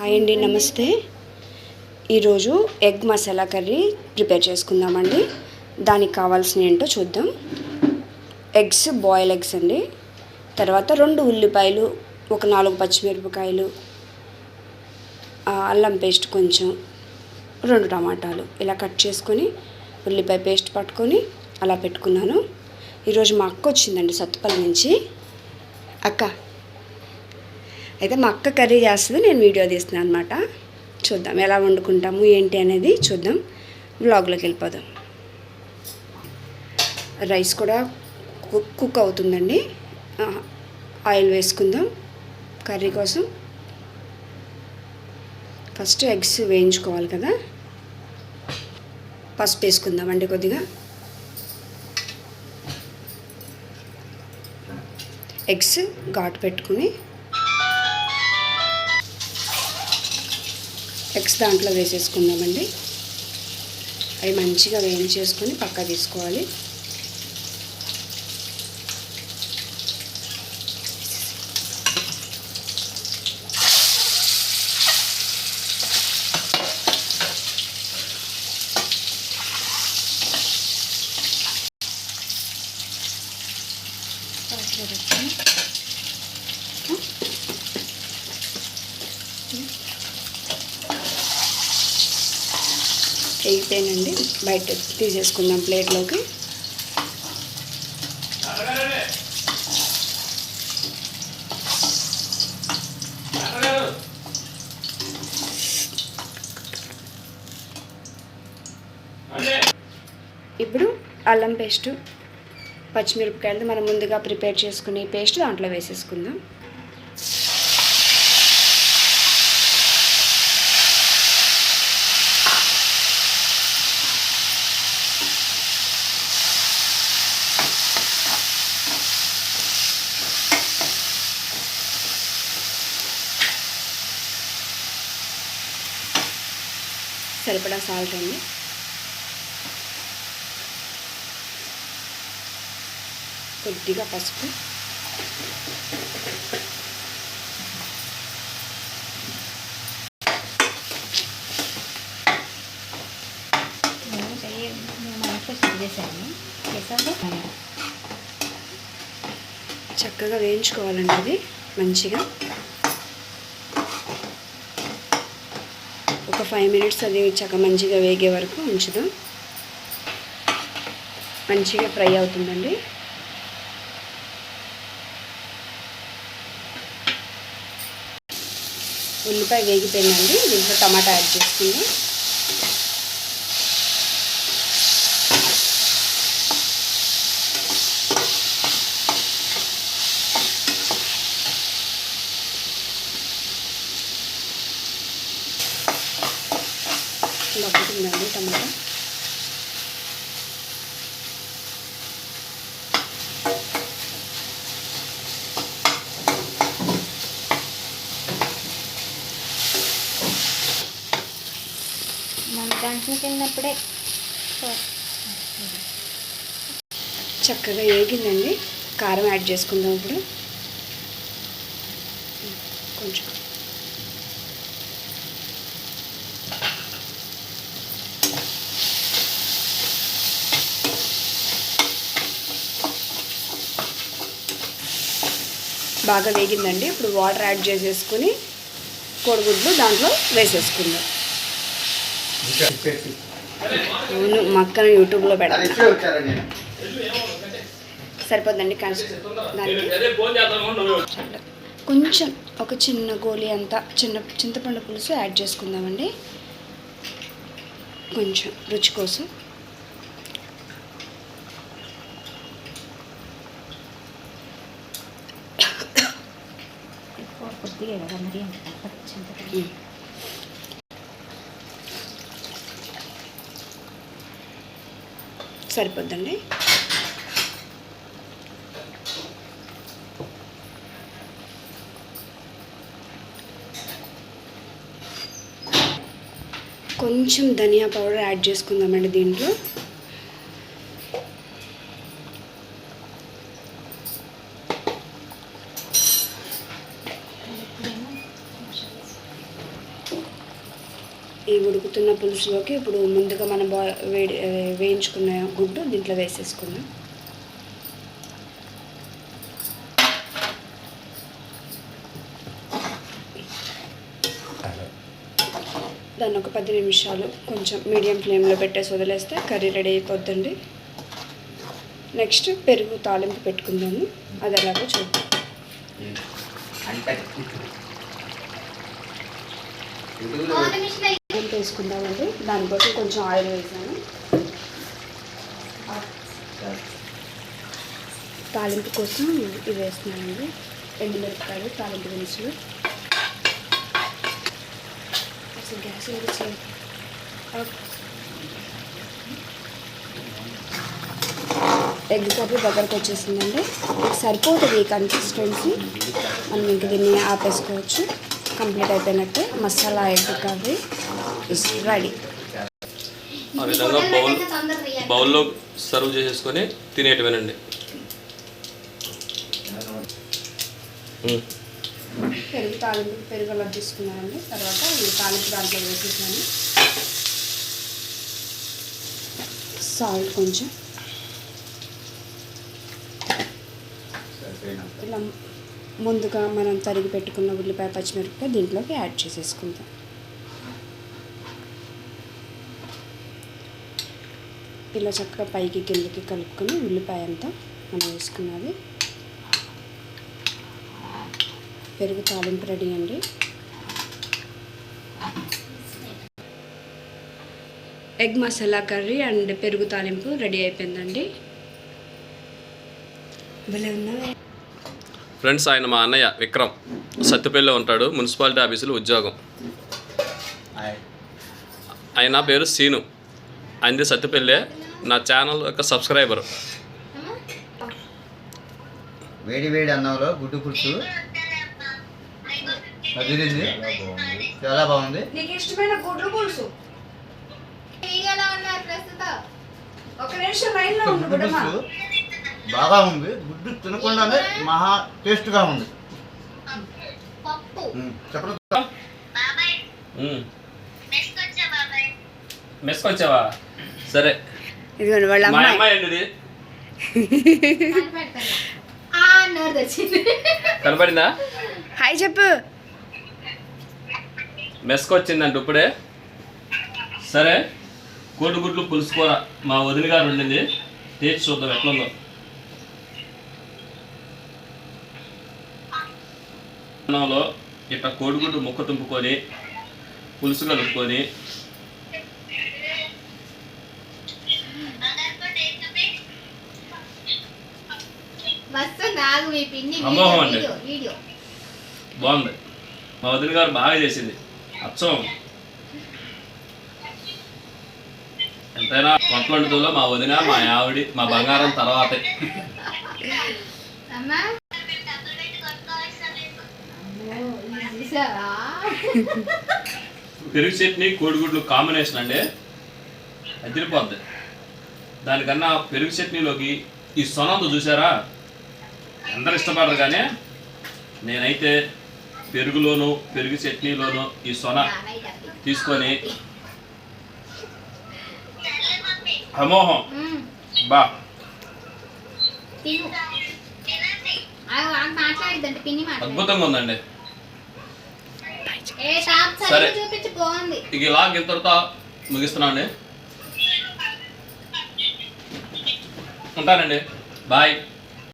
Hi అండి నమస్తే. ఈరోజు ఎగ్ మసాలా కర్రీ ప్రిపేర్ చేసుకుందామండి. దానికి కావాల్సిన ఏంటో చూద్దాం. ఎగ్స్ బాయిల్ ఎగ్స్ అండి. తర్వాత రెండు ఉల్లిపాయలు ఒక నాలుగు పచ్చిమిరపకాయలు అల్లం పేస్ట్ కొంచెం రెండు టమాటాలు. ఇలా కట్ చేసుకొని ఉల్లిపాయ పేస్ట్ పట్టుకొని అలా పెట్టుకున్నాను. ఈరోజు మా అక్క వచ్చిందండి సత్తుపల్లి నుంచి. అక్క అయితే మా అక్క కర్రీ చేస్తుంది నేను వీడియో తీస్తున్నాను అనమాట చూద్దాం ఎలా వండుకుంటాము ఏంటి అనేది చూద్దాం. బ్లాగ్లోకి వెళ్ళిపోదాం. రైస్ కూడా కుక్ కుక్ అవుతుందండి. ఆయిల్ వేసుకుందాం కర్రీ కోసం. ఫస్ట్ ఎగ్స్ వేయించుకోవాలి కదా. పసుపు వేసుకుందామండి కొద్దిగా. ఎగ్స్ ఘాటు పెట్టుకుని ఎగ్స్ దాంట్లో వేసేసుకుందామండి. అవి మంచిగా వేయించేసుకొని పక్క తీసుకోవాలి. వేగిపోయినండి బయట తీసేసుకుందాం ప్లేట్లోకి. ఇప్పుడు అల్లం పేస్ట్ పచ్చిమిరపకాయలు మనం ముందుగా ప్రిపేర్ చేసుకునే పేస్ట్ దాంట్లో వేసేసుకుందాం. సరిపడా సాల్ట్ అండి. కొద్దిగా పసుపు. నేను చెయ్యి చేశాను చేశాను చక్కగా వేయించుకోవాలండి అది మంచిగా. ఒక ఫైవ్ మినిట్స్ అది చక్క మంచిగా వేగే వరకు ఉంచుదాం. మంచిగా ఫ్రై అవుతుందండి. ఉల్లిపాయ వేగిపోయిందండి. దీంట్లో టమాటా యాడ్ చేసుకుందాం మగ్గుతుందండి టమాటా తిన్నప్పుడే చక్కగా వేగిందండి. కారం యాడ్ చేసుకుందాం ఇప్పుడు. కొంచెం. బాగా వేగిందండి. ఇప్పుడు వాటర్ యాడ్ చేసేసుకుని కోడిగుడ్లు దాంట్లో వేసేసుకుందాం. అవును మా అక్కను యూట్యూబ్లో పెడతాను సరిపోద్దండి కన్స్ దానికి. కొంచెం ఒక చిన్న గోలి అంత చిన్న చింతపండు పులుసు యాడ్ చేసుకుందామండి. కొంచెం రుచి కోసం. కొద్దిగా కదా మరి అంత సరిపోద్దండి. కొంచెం ధనియా పౌడర్ యాడ్ చేసుకుందామండి దీంట్లో. ఈ ఉడుకుతున్న పులుసులోకి ఇప్పుడు ముందుగా మనం బా వేడి వేయించుకున్న గుడ్డు దీంట్లో వేసేసుకుందాం. దాన్ని ఒక పది నిమిషాలు కొంచెం మీడియం ఫ్లేమ్లో పెట్టేసి వదిలేస్తే కర్రీ రెడీ అయిపోద్దండి. నెక్స్ట్ పెరుగు తాలింపు పెట్టుకుందాము. అది ఎలాగో చూద్దాం. వేసుకుందామండి. దానికోసం కొంచెం ఆయిల్ వేసాను. తాలింపు కోసం ఇవి వేస్తున్నానండి. ఎండుమిరపకాయలు తాలింపు దినుసులు. అసలు గ్యాస్ ఎందుకు ఎగ్ కర్రీ దగ్గరకు వచ్చేసిందండి. సరిపోతుంది ఈ కన్సిస్టెన్సీ మనం ఇంక దీన్ని ఆపేసుకోవచ్చు. కంప్లీట్ అయిపోయినట్టే masala egg curry is ready. ఆ విధంగా బౌల్ బౌల్లో సర్వ్ చేసేసుకొని తినేటివేనండి. ఉమ్. పెరుగు తాలింపు పెరుగు అలా తీసుకున్నానండి. తర్వాత ఈ తాలింపు దాంట్లో వేసేసాను. సాల్ట్ కొంచెం. ఇలా ముందుగా మనం తరిగి పెట్టుకున్న ఉల్లిపాయ పచ్చిమిరపకాయ దీంట్లోకి యాడ్ చేసేసుకుందాం. ఇలా చక్కగా పైకి కిందకి కలుపుకొని ఉల్లిపాయ అంతా మనం వేసుకున్నది. పెరుగు తాలింపు రెడీ అండి. ఎగ్ మసాలా కర్రీ అండ్ పెరుగు తాలింపు రెడీ అయిపోయిందండి. భలే ఉన్నవే ఫ్రెండ్స్ ఆయన మా అన్నయ్య విక్రమ్ సత్తుపల్లిలో ఉంటాడు మున్సిపాలిటీ ఆఫీసులో ఉద్యోగం. ఆయన పేరు సీను. ఆయనది సత్తుపల్లె నా ఛానల్ యొక్క సబ్స్క్రైబర్. వేడి వేడి అన్నంలో గుడ్డు పులుసు. అదిరింది చాలా బాగుంది. నీకు ఇష్టమైన గుడ్లు పులుసు? ప్రస్తుతం? ఒక నిమిషం ఉండు గుడ్డు బిడ్డమా పులుసు. బాగా ఉంది. గుడ్డు తినకుండానే మహా టేస్ట్గా ఉంది. చెప్పండి. మెస్కొచ్చావా? సరే. ఇదిగోండి వాళ్ళ మా అమ్మాయి. అమ్మాయి తెచ్చింది కనపడిందా? హాయ్ చెప్పు. మెస్కొచ్చిందంట ఇప్పుడే. సరే. కోడిగుడ్లు పులుసు కూర మా వదిన గారు వండింది. టేస్ట్ చూద్దాం ఎట్లుందో. అన్నంలో ఇట్లా కోడిగుడ్డు ముక్క తుంపుకొని పులుసు కలుపుకొని అమోఘం అండి. బాగుంది. మా వదిన గారు బాగా చేసింది. అచ్చం. ఎంతైనా వంట వండుతుందో మా వదిన మా ఆవిడి మా బంగారం తర్వాతే. పెరుగు చట్నీ కోడిగుడ్లు కాంబినేషన్ అండి. అదిరిపోద్ది దానికన్నా పెరుగు చట్నీలోకి ఈ సొనంత చూసారా? అందరు ఇష్టపడరు కానీ నేనైతే పెరుగులోను పెరుగు చట్నీలోను ఈ సొన తీసుకొని అమోహం. బా. అద్భుతంగా ఉందండి. సరే. ఇక ఇలా ఇంతటితో ముగిస్తున్నానండి ఉంటానండి. బాయ్.